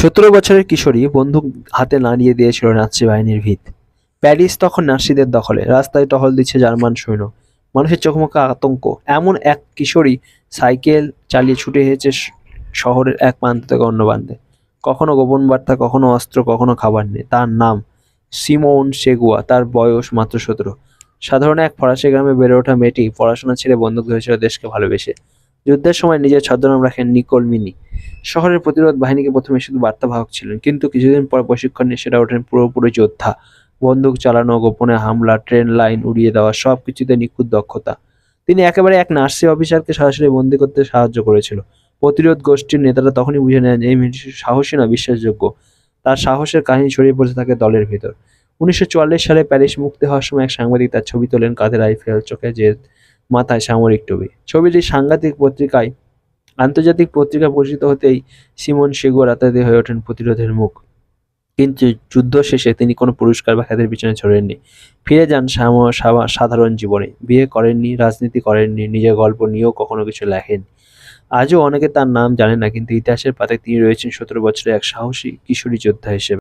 সতেরো বছরের কিশোরী বন্দুক হাতে নাড়িয়ে দিয়েছিল নাৎসি বাহিনীর ভিত। প্যারিস তখন নাসিদের দখলে, রাস্তায় টহল দিচ্ছে জার্মান সৈন্য। মানুষের চোখমুখে আতঙ্ক। এমন এক কিশোরী সাইকেল চালিয়ে ছুটে এসেছে শহরের এক প্রান্ত থেকে অন্য প্রান্তে। কখনো গোপন বার্তা, কখনো অস্ত্র, কখনো খাবার নেই তার নাম সিমোন সেগুয়া, তার বয়স মাত্র সতেরো। সাধারণ এক ফরাসি গ্রামে বেড়ে ওঠা মেয়েটি পড়াশোনা ছেড়ে বন্দুক ধরেছিল দেশকে ভালোবেসে। যুদ্ধের সময় নিজের ছদ্মনাম রাখেন নিকোল মিনি। শহরের প্রতিরোধ বাহিনীকে প্রথমে শুধু বার্তাবাহক ছিলেন, কিন্তু কিছুদিন পর প্রশিক্ষণ নিয়ে সেটা ওঠেন পুরোপুরি যোদ্ধা। বন্দুক চালানো, গোপনে হামলা, ট্রেন লাইন উড়িয়ে দেওয়া সব কিছুতে নিখুঁত দক্ষতা। তিনি একেবারে এক নার্সি অফিসারকে সরাসরি বন্দি করতে সাহায্য করেছিল। প্রতিরোধ গোষ্ঠীর নেতারা তখনই বুঝে নেন, এই মেয়েটি সাহসী না বিশ্বাসযোগ্য। তার সাহসের কাহিনী ছড়িয়ে পড়তে থাকে দলের ভেতর। উনিশশো চুয়াল্লিশ সালে প্যারিস মুক্তি হওয়ার সময় এক সাংবাদিক তার ছবি তোলেন কাঁধে রাইফেল চোখে যে মাথায় সামরিক টবি ছবিটি সাংঘাতিক পত্রিকায় আন্তর্জাতিক পত্রিকা পরিচিত হতেই সিমন সেগুয়া রাতারাতি হয়ে ওঠেন প্রতিরোধের মুখ। কিন্তু যুদ্ধ শেষে তিনি কোনো পুরস্কার বা খ্যাতির পিছনে ছড়েননি। ফিরে যান সাধারণ জীবনে। বিয়ে করেননি, রাজনীতি করেননি, নিজের গল্প নিয়েও কখনো কিছু লেখেন। আজও অনেকে তার নাম জানে না, কিন্তু ইতিহাসের পাতায় তিনি রয়েছেন সতেরো বছরের এক সাহসী কিশোরী যোদ্ধা হিসেবে।